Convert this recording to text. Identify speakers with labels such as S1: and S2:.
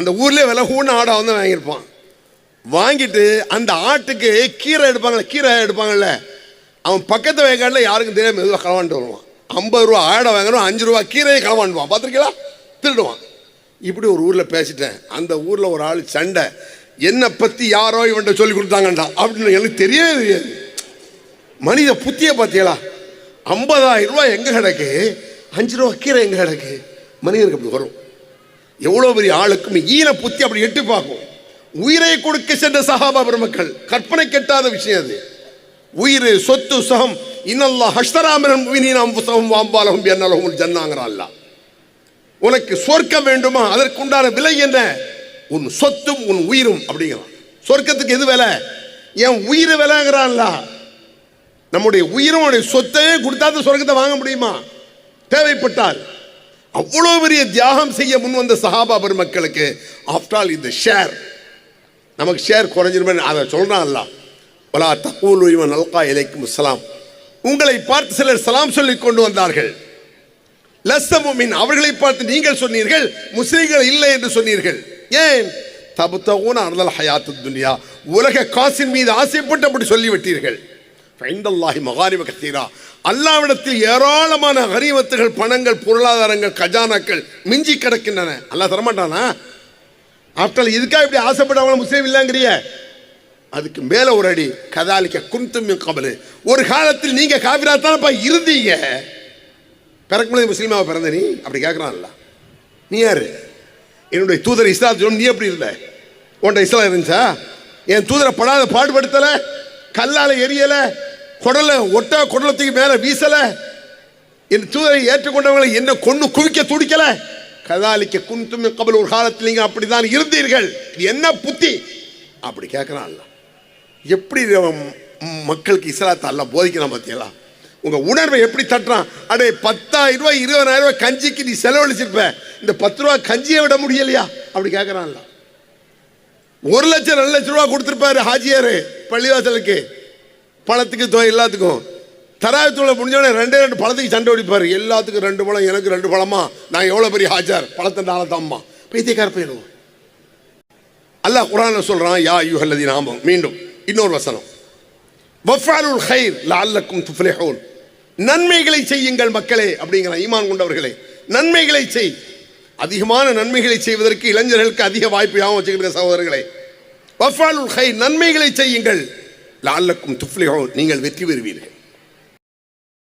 S1: அந்த ஊர்லேயே விலை கூண்ண ஆடை வந்து வாங்கியிருப்பான். வாங்கிட்டு அந்த ஆட்டுக்கு கீரை எடுப்பாங்கல்ல கீரை எடுப்பாங்கல்ல அவன் பக்கத்து வயக்காட்டில் யாருக்கும் தெரியாம மெதுவாக களவாண்டு வருவான். ஐம்பது ரூபா ஆடை வாங்கணும் அஞ்சு ரூபா கீரையை களவாண்டுவான். பார்த்துருக்கீங்களா? திருடுவான். இப்படி ஒரு ஊரில் பேசிட்டேன். அந்த ஊரில் ஒரு ஆள் சண்டை. என்னை பற்றி யாரோ இவன்ட்ட சொல்லி கொடுத்தாங்கண்டா அப்படின்னு எனக்கு தெரியவே தெரியாது. மனித புத்தியை பார்த்தீங்களா ஐம்பதாயிரம் ரூபா எங்கே கிடக்கு? அஞ்சு ரூபா கீரை எங்கே கிடக்கு? மனிதனுக்கு அப்படி வரும். எவ்வளோ பெரிய ஆளுக்கும் ஈன புத்தி அப்படி எட்டி பார்க்கும். உயிரை கொடுக்க சென்ற சஹாபா பெருமக்கள் கற்பனை கெட்டாத விஷயம் அது. உயிர் சொத்து சுகம் இன்னல்லா ஹஷ்தராமரன் புத்தகம் வாம்பாலகம் என்னலகும் ஜன்னாங்கிறான்ல உனக்கு சொர்க்கம் வேண்டுமா? அதற்குண்டான விலை என்ன? உன் சொத்தும் உன் உயிரும் அப்படிங்கிறான். சொர்க்கத்துக்கு எது விலை? என் உயிர் விலைங்கிறான்ல நம்முடைய உயிரும் உடைய சொத்தையே கொடுத்தா சொர்க்கத்தை வாங்க முடியுமா? தேவைப்பட்டால். அவ்வளோ பெரிய தியாகம் செய்ய முன் வந்த சஹாபா பெருமக்களுக்கு ஆஃப்டர் ஆல் இந்த ஷேர் நமக்கு ஷேர் குறைஞ்சிருமே அதை சொல்கிறான் பலா வலா தகூலு இவன் நல்கா இலைக்கும் சலாம் உங்களை பார்த்து சிலர் சலாம் சொல்லி கொண்டு வந்தார்கள். லஸ்தமுமின் அவர்களை பார்த்து நீங்கள் சொன்னீர்கள் முஸ்லீம்கள் இல்லை என்று சொன்னீர்கள். ஏன்? தபுத்தகுன அர்தல் ஹயாத்து துன்யா. உலக காசின் மீது ஆசைப்பட்டு அப்படி சொல்லிவிட்டீர்கள். ஃபைண்டல்லாஹி மகாரிம கத்தீரா அல்லாவிடத்தில் ஏராளமான கரிமத்துகள் பணங்கள் பொருளாதாரங்கள் கஜானாக்கள் மிஞ்சி கிடக்கின்றன. அல்லாஹ் தரமாட்டானா? ஆஃப்டர் இதுக்காக இப்படி ஆசைப்படாமல் முஸ்லீம் இல்லைங்கிறிய? அதுக்கு மேலே ஒரு அடி. கதாலிக்க குந்தும் கபலு. ஒரு காலத்தில் நீங்கள் காவிரா காபிராத்தானப்பா இருந்தீங்க. பிறக்கும்போது முஸ்லீமாவை பிறந்த நீ? அப்படி கேட்குறான்ல நீ யாரு? என்னுடைய தூதர் இஸ்லாத்து நீ எப்படி இருந்த? உன்ட இஸ்லாம் இருந்துச்சா? என் தூதரை படாத பாடுபடுத்தலை? கல்லால் எரியலை? குடலை ஒட்ட குடலத்துக்கு மேல வீசல. என் தூதரை ஏற்றுக்கொண்டவங்களை என்ன கொண்டு குவிக்க துடிக்கல. கதாலிக்க குந்தும் கபல் ஒரு காலத்தில் நீங்கள் அப்படிதான் இருந்தீர்கள். என்ன புத்தி? அப்படி கேட்குறான்ல எப்படி மக்களுக்கு இஸ்லாத்தை அல்ல போதிக்கிறான் பார்த்தீங்களா உங்கள் உணர்வை எப்படி தட்டுறான்? அடே பத்தாயிரம் ரூபாய் இருபதாயிரம் ரூபாய் கஞ்சிக்கு நீ செலவழிச்சிருப்ப. இந்த பத்து ரூபா கஞ்சியை விட முடியலையா? அப்படி கேட்கறான்ல ஒரு லட்சம் ரெண்டு லட்சம் ரூபா கொடுத்துருப்பாரு ஹாஜியாரு பள்ளிவாசலுக்கு. பழத்துக்கு தோ எல்லாத்துக்கும். தராயத்தூளை முடிஞ்சோடனே ரெண்டே ரெண்டு பழத்துக்கு சண்டை ஓடிப்பார் எல்லாத்துக்கும் ரெண்டு பழம் எனக்கு ரெண்டு பழமா? நான் எவ்வளோ பெரிய ஹாஜார் பழத்தை நாளத்தாம்மா பைத்தியக்கார போயிடுவோம் அல்லாஹ் குரான சொல்றான் யா யுஹல்லதி நாமம் மீண்டும் இன்னொரு வசனம். வஃபாலுல் ஹைர் லஅல்லக்கும் துஃப்லிஹூன். நன்மைகளை செய்யுங்கள் மக்களே அப்படிங்கிறான் ஈமான் கொண்டவர்களே. நன்மைகளை செய். அதிகமான நன்மைகளை செய்வதற்கு இளைஞர்களுக்கு அதிக வாய்ப்பு யாவும் வச்சுக்கிற சகோதரர்களே. வஃபாலுல் ஹைர் நன்மைகளை செய்யுங்கள். லால்லக்கும் துஃப்லிஹூன் நீங்கள் வெற்றி பெறுவீர்கள்